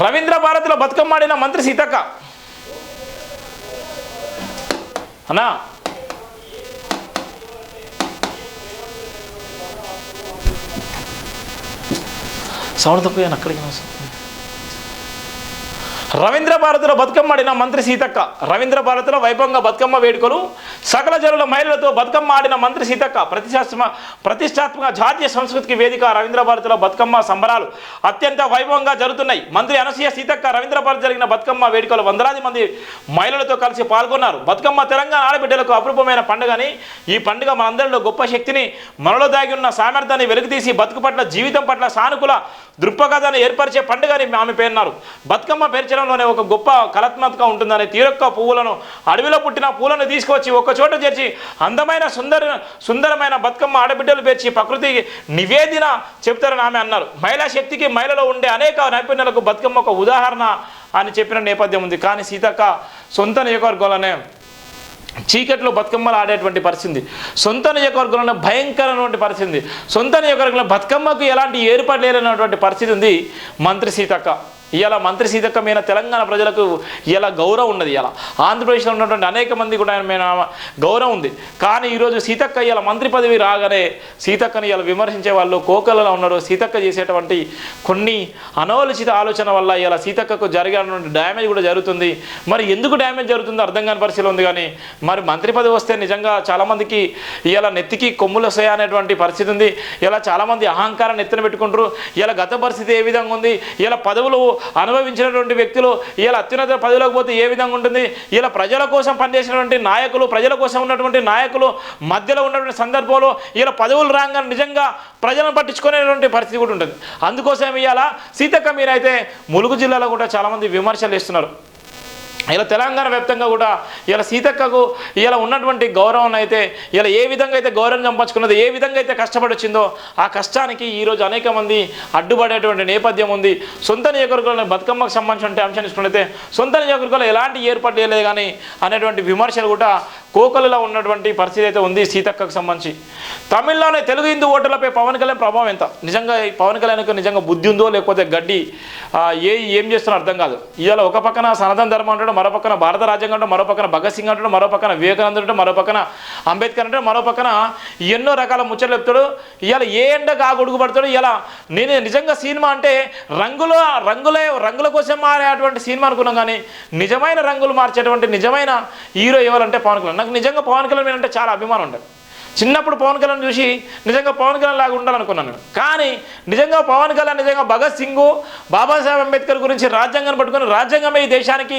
రవీంద్ర భారతిలో బతుకమ్మాడిన మంత్రి సీతక్క. అన్నా. సౌండ్ తక్కువ అక్కడికి నా రవీంద్ర భారతిలో బతుకమ్మ ఆడిన మంత్రి సీతక్క. రవీంద్ర భారతిలో వైభవంగా బతుకమ్మ వేడుకలు. సకల జనుల మహిళలతో బతుకమ్మ ఆడిన మంత్రి సీతక్క. ప్రతిష్టాత్మ ప్రతిష్టాత్మక జాతీయ సంస్కృతికి వేదిక రవీంద్ర భారతిలో బతుకమ్మ సంబరాలు. అత్యంత వైభవంగా జరుగుతున్నాయి. మంత్రి అనసూయ సీతక్క రవీంద్ర భారతి జరిగిన బతుకమ్మ వేడుకలు వందలాది మంది మహిళలతో కలిసి పాల్గొన్నారు. బతుకమ్మ తెలంగాణ ఆడబిడ్డలకు అపరూపమైన పండుగని ఈ పండుగ మనందరిలో గొప్ప శక్తిని మనలో దాగి ఉన్న సామర్థ్యాన్ని వెలుగుతీసి బతుకు పట్ల జీవితం పట్ల సానుకూల దృక్పథాన్ని ఏర్పరిచే పండుగని ఆమె పేర్కొన్నారు బతుకమ్మ శరీరంలోనే ఒక గొప్ప కళాత్మకత ఉంటుందని తీరొక్క పువ్వులను అడవిలో పుట్టిన పూలను తీసుకొచ్చి ఒక చోట చేర్చి అందమైన సుందర సుందరమైన బతుకమ్మ ఆడబిడ్డలు పేర్చి ప్రకృతి నివేదిన చెప్తారని ఆమె అన్నారు. మహిళా శక్తికి మహిళలో ఉండే అనేక నైపుణ్యాలకు బతుకమ్మ ఒక ఉదాహరణ అని చెప్పిన నేపథ్యం ఉంది. కానీ సీతక్క సొంత నియోజకవర్గంలోనే చీకట్లో బతుకమ్మలు ఆడేటువంటి పరిస్థితి. సొంత నియోజకవర్గంలో భయంకరమైనటువంటి పరిస్థితి. సొంత నియోజకవర్గంలో బతుకమ్మకు ఎలాంటి ఏర్పాటు లేనటువంటి పరిస్థితి ఉంది మంత్రి సీతక్క. ఇలా మంత్రి సీతక్క మీద తెలంగాణ ప్రజలకు ఇలా గౌరవం ఉన్నది ఇలా ఆంధ్రప్రదేశ్లో ఉన్నటువంటి అనేక మంది కూడా ఆయన మీద గౌరవం ఉంది. కానీ ఈరోజు సీతక్క ఇలా మంత్రి పదవి రాగానే సీతక్కని ఇలా విమర్శించే వాళ్ళు కోకలలో ఉన్నారు. సీతక్క చేసేటువంటి కొన్ని అనవలసిత ఆలోచన వల్ల ఇలా సీతక్కకు జరిగినటువంటి డ్యామేజ్ కూడా జరుగుతుంది. మరి ఎందుకు డ్యామేజ్ జరుగుతుందో అర్థం కాని పరిస్థితి ఉంది కానీ మరి మంత్రి పదవి వస్తే నిజంగా చాలామందికి ఇలా నెత్తికి కొమ్ములు వస్తాయి అనేటువంటి పరిస్థితి ఉంది. ఇలా చాలామంది అహంకారాన్ని ఎత్తున పెట్టుకుంటారు. ఇలా గత పరిస్థితి ఏ విధంగా ఉంది? ఇలా పదవులు అనుభవించినటువంటి వ్యక్తులు ఇలా అత్యున్నత పదవిలోకి పోతే ఏ విధంగా ఉంటుంది? ఇలా ప్రజల కోసం పనిచేసినటువంటి నాయకులు ప్రజల కోసం ఉన్నటువంటి నాయకులు మధ్యలో ఉన్నటువంటి సందర్భంలో ఇలా పదవులు రాగానే నిజంగా ప్రజలను పట్టించుకునేటువంటి పరిస్థితి కూడా ఉంటుంది. అందుకోసం ఇవాళ సీతక్క మీరైతే ములుగు జిల్లాలో కూడా చాలామంది విమర్శలు ఇస్తున్నారు ఇలా తెలంగాణ వ్యాప్తంగా కూడా ఇలా సీతక్కకు ఇలా ఉన్నటువంటి గౌరవం అయితే ఇలా ఏ విధంగా అయితే గౌరవం సంపాదించుకున్నది ఏ విధంగా అయితే కష్టపడి వచ్చిందో ఆ కష్టానికి ఈరోజు అనేక మంది అడ్డుపడేటువంటి నేపథ్యం ఉంది. సొంత నియోజకవర్గంలో బతుకమ్మకు సంబంధించిన అంశాన్ని తీసుకున్నైతే సొంత నియోజకవర్గంలో ఎలాంటి ఏర్పాటు చేయలేదు కానీ అనేటువంటి విమర్శలు కూడా కోకలులో ఉన్నటువంటి పరిస్థితి అయితే ఉంది సీతక్కకు సంబంధించి. తమిళ్ళోనే తెలుగు హిందూ ఓటర్లపై పవన్ కళ్యాణ్ ప్రభావం ఎంత? నిజంగా పవన్ కళ్యాణ్కి నిజంగా బుద్ధి ఉందో లేకపోతే గడ్డి ఏ ఏం చేస్తున్నా అర్థం కాదు. ఇవాళ ఒక పక్కన సనాతన ధర్మం అంటాడు మరో పక్కన భారత రాజ్యాంగం అంటాడు మరో పక్కన భగత్ సింగ్ అంటాడు మరో పక్కన వివేకానంద అంటాడు మరో పక్కన అంబేద్కర్ అంటాడు మరో పక్కన ఎన్నో రకాల ముచ్చట్లు చెప్తాడు. ఇవాళ ఏ ఎండ ఆ పడతాడు ఇలా నేను నిజంగా సినిమా అంటే రంగుల రంగులే రంగుల కోసం మారేటువంటి సినిమా అనుకున్నాం కానీ నిజమైన రంగులు మార్చేటువంటి నిజమైన హీరో ఎవరంటే పవన్ కళ్యాణ్. నాకు నిజంగా పవన్ కళ్యాణ్ మీద అంటే చాలా అభిమానం ఉండదు చిన్నప్పుడు పవన్ కళ్యాణ్ చూసి నిజంగా పవన్ కళ్యాణ్ లాగా ఉండాలనుకున్నాను నేను. కానీ నిజంగా పవన్ కళ్యాణ్ నిజంగా భగత్ సింగ్ బాబాసాహెబ్ అంబేద్కర్ గురించి రాజ్యాంగాన్ని పట్టుకుని రాజ్యాంగమే ఈ దేశానికి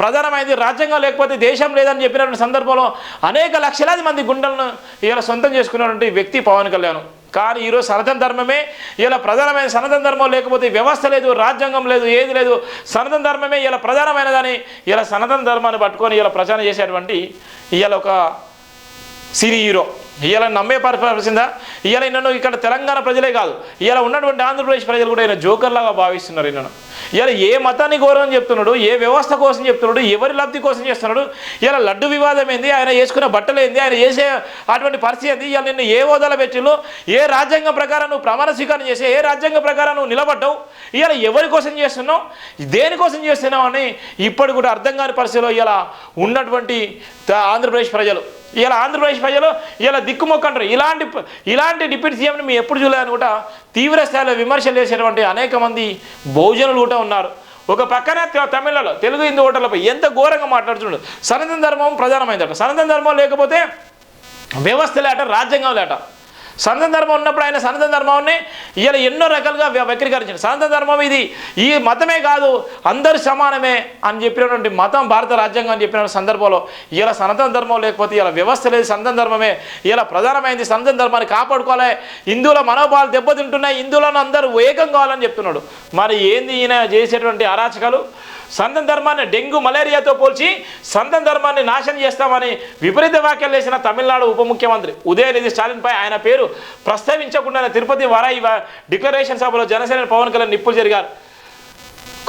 ప్రధానమైంది. రాజ్యాంగం లేకపోతే దేశం లేదని చెప్పినటువంటి సందర్భంలో అనేక లక్షలాది మంది గుండెలను ఇలా సొంతం చేసుకున్నటువంటి వ్యక్తి పవన్ కళ్యాణ్. కానీ ఈరోజు సనాతన ధర్మమే ఇలా ప్రధానమైన సనాతన ధర్మం లేకపోతే వ్యవస్థ లేదు రాజ్యాంగం లేదు ఏది లేదు. సనాతన ధర్మమే ఇలా ప్రధానమైనదని ఇలా సనాతన ధర్మాన్ని పట్టుకొని ఇలా ప్రచారం చేసేటువంటి ఇలా ఒక సినీ హీరో. ఇవాళ నమ్మే పరిస్థిందా ఇవాళ నన్ను ఇక్కడ తెలంగాణ ప్రజలే కాదు ఇవాళ ఉన్నటువంటి ఆంధ్రప్రదేశ్ ప్రజలు కూడా ఈయన జోకర్లాగా భావిస్తున్నారు నన్ను ఇవాళ ఏ మతాన్ని గౌరవం చెప్తున్నాడు ఏ వ్యవస్థ కోసం చెప్తున్నాడు ఎవరి లబ్ధి కోసం చేస్తున్నాడు ఇలా లడ్డు వివాదం ఏంది ఆయన వేసుకున్న బట్టలు ఏంది ఆయన చేసే అటువంటి పరిస్థితి ఏంది ఇవాళ నిన్ను ఏ హోదాలో పెట్టిలో ఏ రాజ్యాంగం ప్రకారం నువ్వు ప్రమాణ స్వీకారం చేసే ఏ రాజ్యాంగ ప్రకారం నువ్వు నిలబడ్డావు ఇవాళ ఎవరి కోసం చేస్తున్నావు దేనికోసం చేస్తున్నావు అని ఇప్పటి కూడా అర్థం కాని పరిస్థితిలో ఇలా ఉన్నటువంటి ఆంధ్రప్రదేశ్ ప్రజలు ఇలా ఆంధ్రప్రదేశ్ ప్రజలు ఇలా దిక్కుమొక్కంటారు ఇలాంటి ఇలాంటి డిప్యూటీ సీఎంని మేము ఎప్పుడు చూడలేదని కూడా తీవ్ర స్థాయిలో విమర్శలు చేసేటువంటి అనేక మంది బహుజనులు కూడా ఉన్నారు. ఒక పక్కన తమిళలో తెలుగు హిందూ ఓటర్లపై ఎంత ఘోరంగా మాట్లాడుతున్నాడు. సనాతన ధర్మం ప్రధానమైందట. సనాతన ధర్మం లేకపోతే వ్యవస్థ లేట రాజ్యాంగం లేట. సనాతన ధర్మం ఉన్నప్పుడు ఆయన సనాతన ధర్మాన్ని ఇలా ఎన్నో రకాలుగా వ్య- వక్రీకరించాడు సనాతన ధర్మం ఇది ఈ మతమే కాదు అందరు సమానమే అని చెప్పినటువంటి మతం భారత రాజ్యాంగం అని చెప్పిన సందర్భంలో ఇలా సనాతన ధర్మం లేకపోతే ఇలా వ్యవస్థ లేదు సనాతన ధర్మమే. ఇలా ప్రధానమైనది సనాతన ధర్మాన్ని కాపాడుకోవాలి. హిందువుల మనోభావాలు దెబ్బతింటున్నాయి. హిందువులను అందరూ ఏకం కావాలని చెప్తున్నాడు. మరి ఏంది ఈయన చేసేటువంటి అరాచకాలు? సంతం ధర్మాన్ని డెంగ్యూ మలేరియాతో పోల్చి సంతం ధర్మాన్ని నాశనం చేస్తామని విపరీత వ్యాఖ్యలు చేసిన తమిళనాడు ఉప ముఖ్యమంత్రి ఉదయనిధి స్టాలిన్పై ఆయన పేరు ప్రస్తావించకుండానే తిరుపతి వరాయి డిక్లరేషన్ సభలో జనసేన పవన్ కళ్యాణ్ నిప్పులు జరిగారు.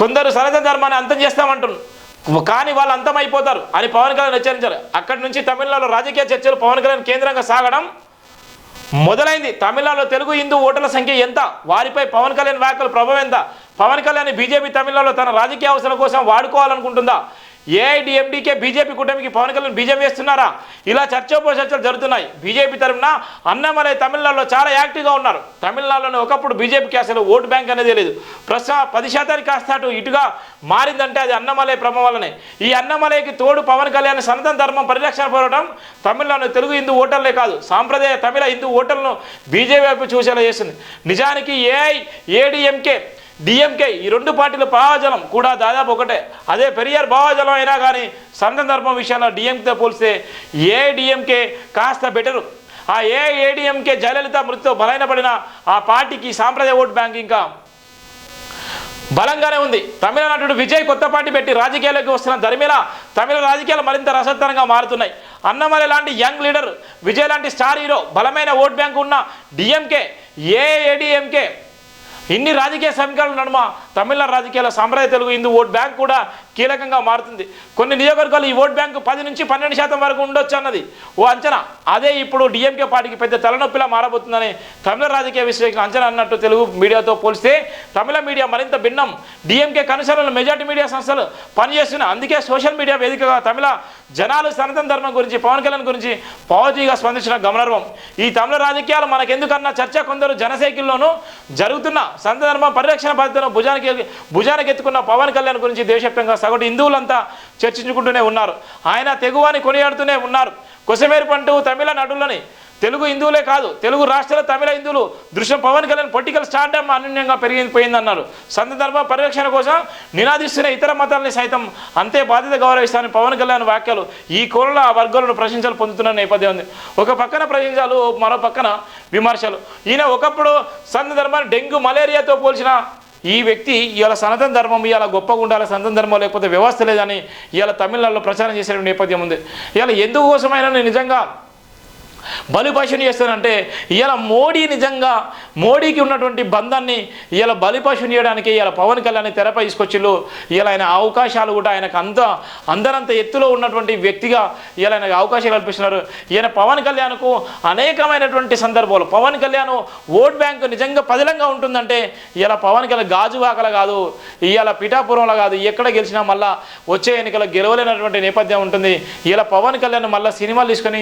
కొందరు సనాతన ధర్మాన్ని అంతం చేస్తామంటున్నారు కానీ వాళ్ళు అంతమైపోతారు అని పవన్ కళ్యాణ్ హెచ్చరించారు. అక్కడి నుంచి తమిళనాడులో రాజకీయ చర్చలు పవన్ కళ్యాణ్ కేంద్రంగా సాగడం మొదలైంది. తమిళనాడులో తెలుగు హిందూ ఓటర్ల సంఖ్య ఎంత? వారిపై పవన్ కళ్యాణ్ వ్యాఖ్యల ప్రభావం ఎంత? పవన్ కళ్యాణ్ బీజేపీ తమిళనాడులో తన రాజకీయ అవసరం కోసం వాడుకోవాలనుకుంటుందా? ఏఐడిఎండికే బీజేపీ కూటమికి పవన్ కళ్యాణ్ బీజేపీ వేస్తున్నారా? ఇలా చర్చోపచర్చలు జరుగుతున్నాయి. బీజేపీ తరఫున అన్నమలై తమిళనాడులో చాలా యాక్టివ్గా ఉన్నారు. తమిళనాడులోనే ఒకప్పుడు బీజేపీకి అసలు ఓటు బ్యాంక్ అనేది లేదు. ప్రస్తుతం పది శాతానికి కాస్త అటు ఇటుగా మారిందంటే అది అన్నమలై ప్రభావం వల్లనే. ఈ అన్నమలైకి తోడు పవన్ కళ్యాణ్ సనాతన ధర్మం పరిరక్షణ పోరాటం తమిళనాడు తెలుగు హిందూ ఓటర్లే కాదు సాంప్రదాయ తమిళ హిందూ ఓటర్లను బీజేపీ వైపు చూసేలా చేస్తుంది నిజానికి ఏఐ ఏడిఎంకే డిఎంకే ఈ రెండు పార్టీల భావజలం కూడా దాదాపు ఒకటే. అదే పెరియార్ భావజలం అయినా కానీ సందర్భం విషయంలో డిఎంకేతో పోలిస్తే ఏడిఎంకే కాస్త బెటరు? ఆ ఏఐఏడిఎంకే జయలలిత మృతితో బలైనపడిన ఆ పార్టీకి సాంప్రదాయ ఓట్ బ్యాంక్ ఇంకా బలంగానే ఉంది. తమిళ నటుడు విజయ్ కొత్త పార్టీ పెట్టి రాజకీయాల్లోకి వస్తున్న దరిమిల తమిళ రాజకీయాలు మరింత రసత్తరంగా మారుతున్నాయి. అన్నమలై లాంటి యంగ్ లీడర్ విజయ్ లాంటి స్టార్ హీరో బలమైన ఓట్ బ్యాంక్ ఉన్న డిఎంకే ఏఏడిఎంకే ఇన్ని రాజకీయ సమీకరణల నడుమ తమిళనాడు రాజకీయాల సాంప్రదాయ తెలుగు హిందూ ఓట్ బ్యాంక్ కూడా కీలకంగా మారుతుంది. కొన్ని నియోజకవర్గాలు ఈ ఓట్ బ్యాంకు పది నుంచి పన్నెండు శాతం వరకు ఉండొచ్చు అన్నది. ఓ అంచనా. అదే ఇప్పుడు డిఎంకే పార్టీకి పెద్ద తలనొప్పిలా మారబోతుందని తమిళ రాజకీయ విశ్లేషణ అంచనా అన్నట్టు తెలుగు మీడియాతో పోలిస్తే తమిళ మీడియా మరింత భిన్నం. డిఎంకే కనుసరణలు మెజార్టీ మీడియా సంస్థలు పనిచేస్తున్నాయి. అందుకే సోషల్ మీడియా వేదికగా తమిళ జనాలు సనాతన ధర్మం గురించి పవన్ కళ్యాణ్ గురించి పాజిటివ్గా స్పందించిన గమనార్హం. ఈ తమిళ రాజకీయాలు మనకెందుకన్నా చర్చ కొందరు జనసైకిల్లోనూ జరుగుతున్న సంత ధర్మం పరిరక్షణ బాధ్యతను భుజానికి భుజానికి ఎత్తుకున్న పవన్ కళ్యాణ్ గురించి దేశవ్యాప్తంగా సగటు హిందువులంతా చర్చించుకుంటూనే ఉన్నారు. ఆయన తెగువని కొనియాడుతూనే ఉన్నారు. కొసమేరు పంటూ తమిళ నటులని తెలుగు హిందువులే కాదు తెలుగు రాష్ట్రాల తమిళ హిందువులు దృశ్యం పవన్ కళ్యాణ్ పొలిటికల్ స్టార్డమ్ అనన్యంగా పెరిగిపోయిందన్నారు. సంత ధర్మ పరిరక్షణ కోసం నినాదిస్తున్న ఇతర మతాలని సైతం అంతే బాధ్యత గౌరవిస్తానని పవన్ కళ్యాణ్ వ్యాఖ్యలు ఈ కోరల వర్గాలను ప్రశంసలు పొందుతున్న నేపథ్యం ఉంది. ఒక పక్కన ప్రశంసలు మరో పక్కన విమర్శలు. ఈయన ఒకప్పుడు సంత ధర్మాన్ని డెంగ్యూ మలేరియాతో పోల్చిన ఈ వ్యక్తి ఇవాళ సనాతన ధర్మం ఇవాళ గొప్పగా ఉండాలి సనాతన ధర్మం లేకపోతే వ్యవస్థ లేదని ఇవాళ తమిళనాడులో ప్రచారం చేసే నేపథ్యం ఉంది. ఇవాళ ఎందుకోసమైనా నిజంగా బలిపశుని చేస్తానంటే ఇవాళ మోడీ నిజంగా మోడీకి ఉన్నటువంటి బంధాన్ని ఇవాళ బలిపశుని చేయడానికి ఇవాళ పవన్ కళ్యాణ్ తెరపై తీసుకొచ్చిళ్ళు. ఇవాళ ఆయన అవకాశాలు కూడా ఆయనకు అంత అందరంత ఎత్తులో ఉన్నటువంటి వ్యక్తిగా ఇవాళ ఆయనకు అవకాశాలు కల్పిస్తున్నారు. ఈయన పవన్ కళ్యాణ్కు అనేకమైనటువంటి సందర్భాలు. పవన్ కళ్యాణ్ ఓట్ బ్యాంక్ నిజంగా పదిలంగా ఉంటుందంటే ఇవాళ పవన్ కళ్యాణ్ గాజువాకల కాదు ఇవాళ పిఠాపురంలో కాదు ఎక్కడ గెలిచినా మళ్ళా వచ్చే ఎన్నికల గెలవలేనటువంటి నేపథ్యం ఉంటుంది. ఇలా పవన్ కళ్యాణ్ మళ్ళీ సినిమాలు తీసుకొని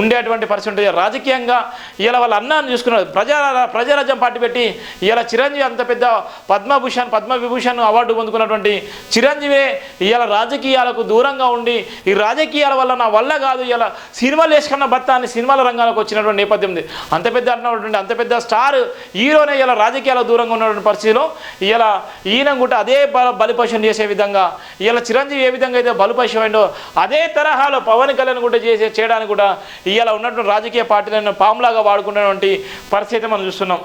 ఉండేటువంటి పరిస్థితి రాజకీయంగా ఇలా వాళ్ళ అన్నాన్ని చూసుకున్నారు. ప్రజా ప్రజారాజ్యం పార్టీ పెట్టి ఇలా చిరంజీవి అంత పెద్ద పద్మభూషణ్ పద్మవిభూషణ్ అవార్డు పొందుకున్నటువంటి చిరంజీవి ఇలా రాజకీయాలకు దూరంగా ఉండి ఈ రాజకీయాల వల్ల నా వల్ల కాదు ఇలా సినిమాలు వేసుకున్న భర్త అని సినిమాల రంగాలకు వచ్చినటువంటి నేపథ్యం ఉంది. అంత పెద్ద అన్నటువంటి అంత పెద్ద స్టార్ హీరోనే ఇలా రాజకీయాలకు దూరంగా ఉన్నటువంటి పరిస్థితిలో ఇలా ఈయన కూడా అదే బలిపశం చేసే విధంగా ఇలా చిరంజీవి ఏ విధంగా అయితే బలిపశం అయిందో అదే తరహాలో పవన్ కళ్యాణ్ కూడా చేసే చేయడానికి కూడా ఇలా ఉన్నటువంటి రాజకీయ పార్టీలను పాములాగా వాడుకున్నటువంటి పరిస్థితి మనం చూస్తున్నాం.